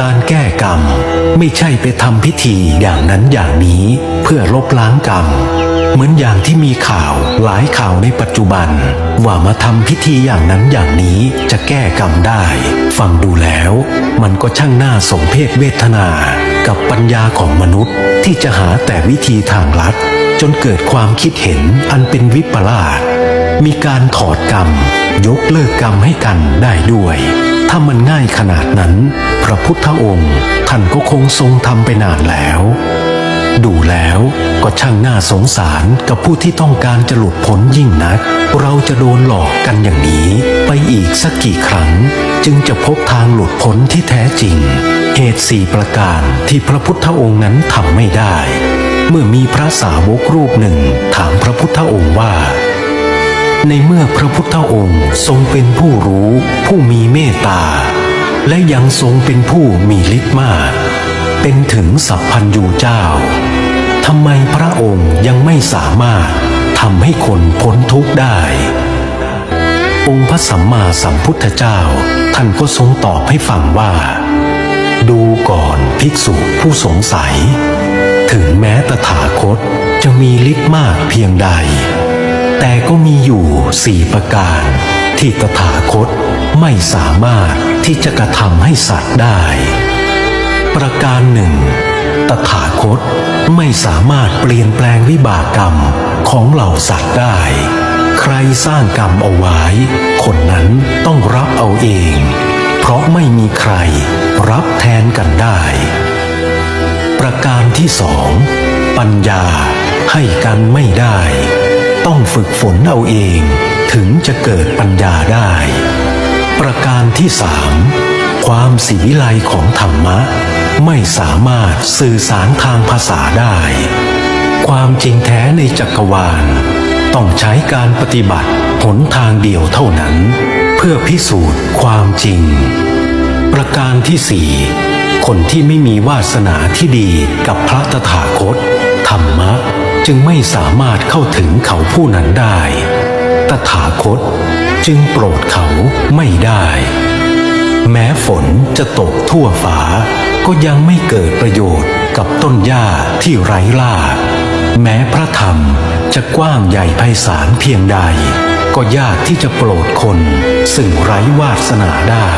การแก้กรรม ไม่ใช่ไปทำพิธีอย่างนั้นอย่างนี้เพื่อลบล้างกรรม เหมือนอย่างที่มีข่าวหลายข่าวในปัจจุบัน ว่ามาทำพิธีอย่างนั้นอย่างนี้จะแก้กรรมได้ ฟังดูแล้ว มันก็ช่างน่าสมเพศเวทนา กับปัญญาของมนุษย์ที่จะหาแต่วิธีทางลัด จนเกิดความคิดเห็นอันเป็นวิปลาสมีการถอดกรรม ยกเลิกกรรมให้กันได้ด้วย ถ้ามันง่ายขนาดนั้น พระพุทธองค์ ท่านก็คงทรงทำไปนานแล้ว ดูแล้วก็ช่างน่าสงสารกับผู้ที่ต้องการจะหลุดพ้นยิ่งนัก เราจะโดนหลอกกันอย่างนี้ ไปอีกสักกี่ครั้ง จึงจะพบทางหลุดพ้นที่แท้จริง เหตุสี่ประการที่พระพุทธองค์นั้นทำไม่ได้ เมื่อมีพระสาวกรูปหนึ่งถามพระพุทธองค์ว่า ในเมื่อพระพุทธองค์ทรงเป็นผู้รู้ผู้มีเมตตา และยังทรงเป็นผู้มีฤทธิ์มาก เป็นถึงสัพพันยูเจ้าทำไมพระองค์ยังไม่สามารถทำให้คนพ้นทุกข์ได้ องค์พระสัมมาสัมพุทธเจ้า ท่านก็ทรงตอบให้ฟังว่า ดูก่อนภิกษุผู้สงสัย ถึงแม้ตถาคตจะมีฤทธิ์มากเพียงใด แต่ก็มีอยู่สี่ประการ ที่ตถาคตไม่สามารถที่จะกระทำให้สัตว์ได้ ประการหนึ่ง ตถาคตไม่สามารถเปลี่ยนแปลงวิบากกรรมของเหล่าสัตว์ได้ ใครสร้างกรรมเอาไว้ คนนั้นต้องรับเอาเอง เพราะไม่มีใครรับแทนกันได้ ประการที่สอง ปัญญาให้กันไม่ได้ ต้องฝึกฝนเอาเอง ถึงจะเกิดปัญญาได้ ประการที่สามความสีวิไลของธรรมะ ไม่สามารถสื่อสารทางภาษาได้ ความจริงแท้ในจักรวาล ต้องใช้การปฏิบัติหนทางเดียวเท่านั้น เพื่อพิสูจน์ความจริง ประการที่สี่คนที่ไม่มีวาสนาที่ดีกับพระตถาคต ธรรมะ จึงไม่สามารถเข้าถึงเขาผู้นั้นได้ ตถาคตจึงโปรดเขาไม่ได้ แม้ฝนจะตกทั่วฟ้า ก็ยังไม่เกิดประโยชน์กับต้นหญ้าที่ไร้รากแม้พระธรรมจะกว้างใหญ่ไพศาลเพียงใด ก็ยากที่จะโปรดคนซึ่งไร้วาสนาได้